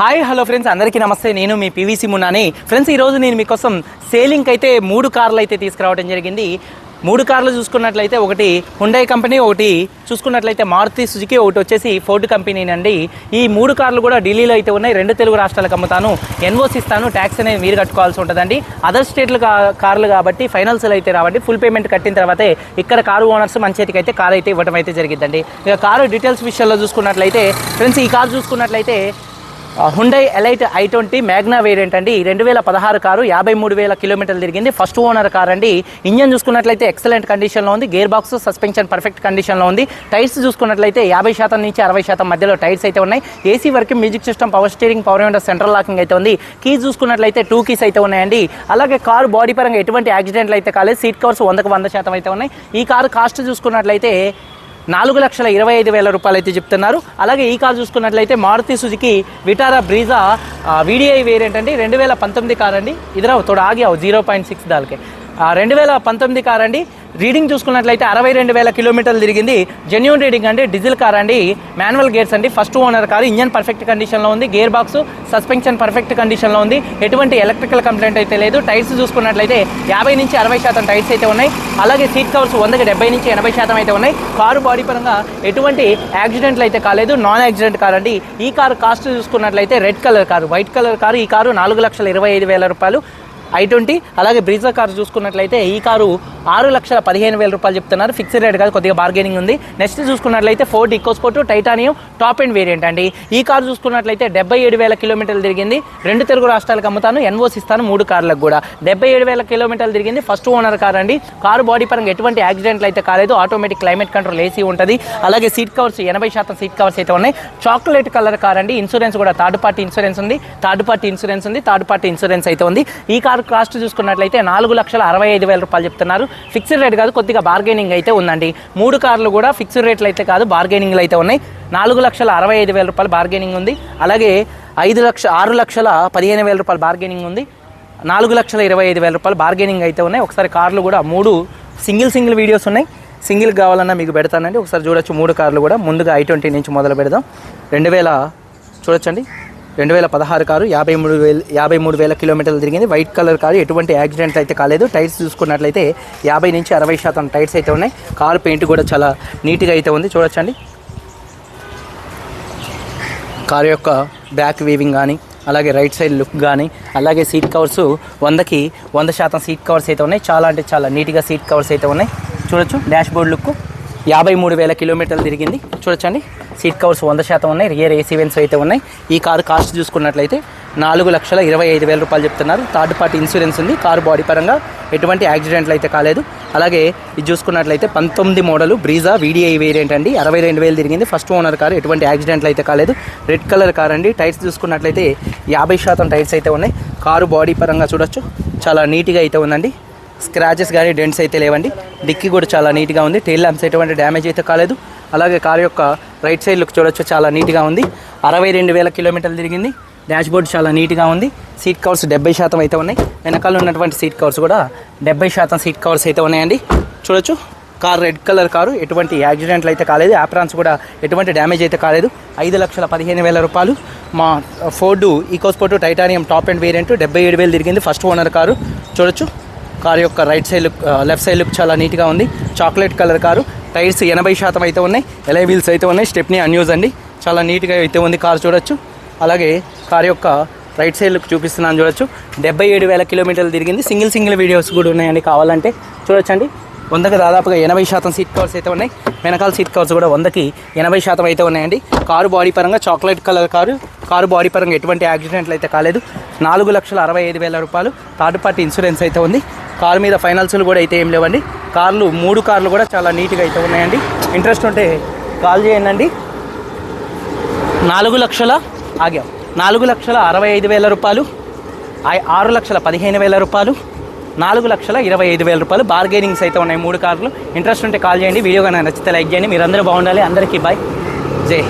Hi hello friends. అందరికీ నమస్తే. నేను మీ పీవీసీ మున్నాని. ఫ్రెండ్స్ ఈరోజు నేను మీకోసం సేలింగ్ అయితే మూడు కార్లు అయితే తీసుకురావడం జరిగింది. మూడు కార్లు చూసుకున్నట్లయితే ఒకటి హుండై కంపెనీ ఒకటి చూసుకున్నట్లయితే మారుతి సుజుకి ఒకటి వచ్చేసి ఫోర్డ్ కంపెనీనండి. ఈ మూడు కార్లు కూడా ఢిల్లీలో అయితే ఉన్నాయి. రెండు తెలుగు రాష్ట్రాలకు అమ్ముతాను. ఎన్ఓసి ఇస్తాను. ట్యాక్స్ అనేది మీరు కట్టుకోవాల్సి ఉంటుందండి. అదర్ స్టేట్లు కార్లు కాబట్టి ఫైనల్స్లో అయితే రావండి. ఫుల్ పేమెంట్ కట్టిన తర్వాతే ఇక్కడ కారు ఓనర్స్ మన చేతికి అయితే కారు అయితే ఇవ్వడం అయితే జరిగిందండి ఇక కారు డీటెయిల్స్ విషయంలో చూసుకున్నట్లయితే ఫ్రెండ్స్ ఈ కారు చూసుకున్నట్లయితే Hyundai elite i twenty magna variant అండి. రెండు వేల పదహారు కారు యాభై మూడు వేల కిలోమీటర్లు తిరిగింది. ఫస్ట్ ఓనర్ కార్ అండి. ఇంజన్ చూసుకున్నట్లయితే ఎక్సలెంట్ కండిషన్లో ఉంది. గేర్ బాక్స్ సస్పెన్షన్ పర్ఫెక్ట్ కండిషన్లో ఉంది. టైర్స్ చూసుకున్నట్లయితే యాభై శాతం నుంచి అరవై శాతం మధ్యలో టైర్స్ అయితే ఉన్నాయి. ఏసీ వరకు music system power steering power window central locking అయితే ఉంది. కీస్ చూసుకున్నట్లయితే టూ కీస్ అయితే ఉన్నాయండి. అలాగే కారు బాడీ పరంగా ఎటువంటి యాక్సిడెంట్లు అయితే కాలేదు. సీట్ కవర్స్ వందకు వంద శాతం అయితే ఉన్నాయి. ఈ కారు కాస్ట్ చూసుకున్నట్లయితే నాలుగు లక్షల ఇరవై ఐదు వేల రూపాయలు అయితే చెప్తున్నారు. అలాగే ఈ కార్ చూసుకున్నట్లయితే Maruti Suzuki Vitara Brezza VDI variant అండి. రెండు వేల పంతొమ్మిది కార్ అండి. ఇదిరా తోడు ఆగి జీరో పాయింట్ సిక్స్ దాల్కే. రెండు వేల పంతొమ్మిది కార్ అండి. రీడింగ్ చూసుకున్నట్లయితే అరవై రెండు వేల కిలోమీటర్లు తిరిగింది. జెన్యున్ రీడింగ్ అండి డీజిల్ కార్ అండి. మాన్యువల్ గేర్స్ అండి. First owner car engine perfect కండిషన్లో ఉంది. గేర్ బాక్స్ సస్పెన్షన్ పర్ఫెక్ట్ కండిషన్లో ఉంది. ఎటువంటి ఎలక్ట్రికల్ కంప్లైంట్ అయితే లేదు. టైర్స్ చూసుకున్నట్లయితే యాభై నుంచి అరవై శాతం టైర్స్ అయితే ఉన్నాయి. అలాగే సీట్ కవర్స్ వందకి డెబ్బై నుంచి ఎనభై శాతం అయితే ఉన్నాయి. కారు బాడీ పరంగా ఎటువంటి యాక్సిడెంట్లు అయితే కాలేదు. నాన్ యాక్సిడెంట్ కార్ అండి. ఈ కారు కాస్ట్ చూసుకున్నట్లయితే red colour car white colour car. ఈ కారు నాలుగు లక్షల ఇరవై ఐదు వేల రూపాయలు. ఐ ట్వంటీ అలాగే బ్రీజా కారు చూసుకున్నట్లయితే ఈ కారు ఆరు లక్షల పదిహేను వేల రూపాయలు చెప్తున్నారు. ఫిక్స్డ్ రేట్ కాదు కొద్దిగా బార్గెనింగ్ ఉంది. నెక్స్ట్ చూసుకున్నట్లయితే Ford EcoSport titanium top end variant అండి. ఈ కారు చూసుకున్నట్లయితే డెబ్బై ఏడు వేల కిలోమీటర్లు తిరిగింది. రెండు తెలుగు రాష్ట్రాలకు అమ్ముతాను ఎన్ఓసి ఇస్తాను మూడు కార్లకు కూడా. డెబ్బై ఏడు వేల కిలోమీటర్లు తిరిగింది ఫస్ట్ ఓనర్ కార్ అండి. కారు బాడీ పరంగా ఎటువంటి యాక్సిడెంట్లు అయితే కాలేదు. ఆటోమేటిక్ క్లైమేట్ కంట్రోల్ ఏసీ ఉంటుంది. అలాగే సీట్ కవర్స్ ఎనభై శాతం సీట్ కవర్స్ అయితే ఉన్నాయి. చాక్లెట్ కలర్ కార్ అండి. ఇన్సూరెన్స్ కూడా థర్డ్ పార్టీ ఇన్సూరెన్స్ ఉంది. థర్డ్ పార్టీ ఇన్సూరెన్స్ ఉంది. థర్డ్ పార్టీ ఇన్సూరెన్స్ అయితే ఉంది. ఈ కార్ కాస్ట్ చూసుకున్నట్లయితే నాలుగు లక్షల అరవై ఐదు వేల రూపాయలు చెప్తున్నారు. ఫిక్స్డ్ రేట్ కాదు కొద్దిగా బార్గెనింగ్ అయితే ఉందండి. మూడు కార్లు కూడా ఫిక్స్డ్ రేట్లు అయితే కాదు బార్గెనింగ్లు అయితే ఉన్నాయి. నాలుగు లక్షల అరవై ఐదు వేల రూపాయలు బార్గెనింగ్ ఉంది. అలాగే ఐదు లక్ష ఆరు లక్షల పదిహేను వేల రూపాయలు బార్గెనింగ్ ఉంది. నాలుగు లక్షల ఇరవై ఐదు వేల రూపాయలు బార్గెనింగ్ అయితే ఉన్నాయి. ఒకసారి కార్లు కూడా మూడు సింగిల్ సింగిల్ వీడియోస్ ఉన్నాయి. సింగిల్ కావాలన్నా మీకు పెడతానండి. ఒకసారి చూడొచ్చు మూడు కార్లు కూడా. ముందుగా ఐ ట్వంటీ నుంచి మొదలు పెడదాం. రెండు వేల చూడొచ్చండి. రెండు వేల పదహారు కారు యాభై మూడు వేల యాభై మూడు వేల కిలోమీటర్లు తిరిగింది. వైట్ కలర్ కారు ఎటువంటి యాక్సిడెంట్ అయితే కాలేదు. టైర్స్ చూసుకున్నట్లయితే యాభై నుంచి అరవై శాతం టైర్స్ అయితే ఉన్నాయి. కారు పెయింట్ కూడా చాలా నీట్గా అయితే ఉంది. చూడొచ్చండి. కారు యొక్క బ్యాక్ వీవింగ్ కానీ అలాగే రైట్ సైడ్ లుక్ కానీ అలాగే సీట్ కవర్స్ వందకి వంద శాతం సీట్ కవర్స్ అయితే ఉన్నాయి. చాలా అంటే చాలా నీట్గా సీట్ కవర్స్ అయితే ఉన్నాయి. చూడొచ్చు డాష్ బోర్డ్ లుక్ యాభై మూడు వేల కిలోమీటర్లు తిరిగింది. చూడొచ్చండి. సీట్ కవర్స్ వంద శాతం ఉన్నాయి. రియర్ ఏసీ వెన్స్ అయితే ఉన్నాయి. ఈ కారు కాస్ట్ చూసుకున్నట్లయితే నాలుగు లక్షల ఇరవై ఐదు వేల రూపాయలు చెప్తున్నారు. థర్డ్ పార్టీ ఇన్సూరెన్స్ ఉంది. కారు బాడీ పరంగా ఎటువంటి యాక్సిడెంట్లు అయితే కాలేదు. అలాగే ఇది చూసుకున్నట్లయితే పంతొమ్మిది మోడల్ బ్రీజా వీడిఐ వేరియంట్ అండి. అరవై రెండు వేలు తిరిగింది. ఫస్ట్ ఓనర్ కారు ఎటువంటి యాక్సిడెంట్లు అయితే కాలేదు. రెడ్ కలర్ కార్ అండి. టైర్స్ చూసుకున్నట్లయితే యాభై శాతం టైర్స్ అయితే ఉన్నాయి. కారు బాడీ పరంగా చూడొచ్చు. చాలా నీట్గా అయితే ఉందండి. స్క్రాచెస్ కానీ డెంట్స్ అయితే లేవండి. డిక్కీ కూడా చాలా నీట్గా ఉంది. టైల్ ల్యాంప్స్ ఎటువంటి డ్యామేజ్ అయితే కాలేదు. అలాగే కారు యొక్క రైట్ సైడ్ లుక్ చూడొచ్చు చాలా నీట్గా ఉంది. అరవై రెండు వేల కిలోమీటర్లు తిరిగింది. డాష్ బోర్డ్ చాలా నీట్గా ఉంది. సీట్ కవర్స్ డెబ్బై శాతం అయితే ఉన్నాయి. వెనకాల ఉన్నటువంటి సీట్ కవర్స్ కూడా డెబ్బై శాతం సీట్ కవర్స్ అయితే ఉన్నాయండి. చూడొచ్చు కార్ రెడ్ కలర్ కారు. ఎటువంటి యాక్సిడెంట్లు అయితే కాలేదు. యాప్రాన్స్ కూడా ఎటువంటి డ్యామేజ్ అయితే కాలేదు. ఐదు లక్షల పదిహేను వేల రూపాయలు. మా Ford EcoSport titanium top end variant డెబ్బై ఏడు వేలు తిరిగింది ఫస్ట్ ఓనర్ కారు. చూడొచ్చు కారు యొక్క right side look left side look చాలా నీట్గా ఉంది. Chocolate colour car. టైర్స్ ఎనభై శాతం అయితే ఉన్నాయి. ఎలై వీల్స్ అయితే ఉన్నాయి. స్టెప్నీ అన్యూజ్ అండి. చాలా నీట్గా అయితే ఉంది కారు చూడొచ్చు. అలాగే కారు యొక్క రైట్ సైడ్ లుక్ చూపిస్తున్నాను చూడొచ్చు. డెబ్బై ఏడు వేల కిలోమీటర్లు తిరిగింది. సింగిల్ సింగిల్ వీడియోస్ కూడా ఉన్నాయండి కావాలంటే. చూడొచ్చండి. వందకి దాదాపుగా ఎనభై శాతం సీట్ కవర్స్ అయితే ఉన్నాయి. వెనకాల సీట్ కవర్స్ కూడా వందకి ఎనభై శాతం అయితే ఉన్నాయండి. కారు బాడీ పరంగా chocolate colour car. Car body పరంగా ఎటువంటి యాక్సిడెంట్లు అయితే కాలేదు. నాలుగు లక్షల అరవై ఐదు వేల రూపాయలు థర్డ్ పార్టీ ఇన్సూరెన్స్ అయితే ఉంది. కారు మీద ఫైనల్స్లు కూడా అయితే ఏం లేవండి. కార్లు మూడు కార్లు కూడా చాలా నీట్గా అయితే ఉన్నాయండి. ఇంట్రెస్ట్ ఉంటే కాల్ చేయండి నాలుగు లక్షల ఆగాం. నాలుగు లక్షల అరవై ఐదు వేల రూపాయలు ఆరు లక్షల పదిహేను వేల రూపాయలు నాలుగు లక్షల ఇరవై ఐదు వేల రూపాయలు బార్గెనింగ్స్ అయితే ఉన్నాయి మూడు కార్లు. ఇంట్రెస్ట్ ఉంటే కాల్ చేయండి. వీడియో కానీ నచ్చితే లైక్ చేయండి. మీరందరూ బాగుండాలి. అందరికీ బాయ్. జై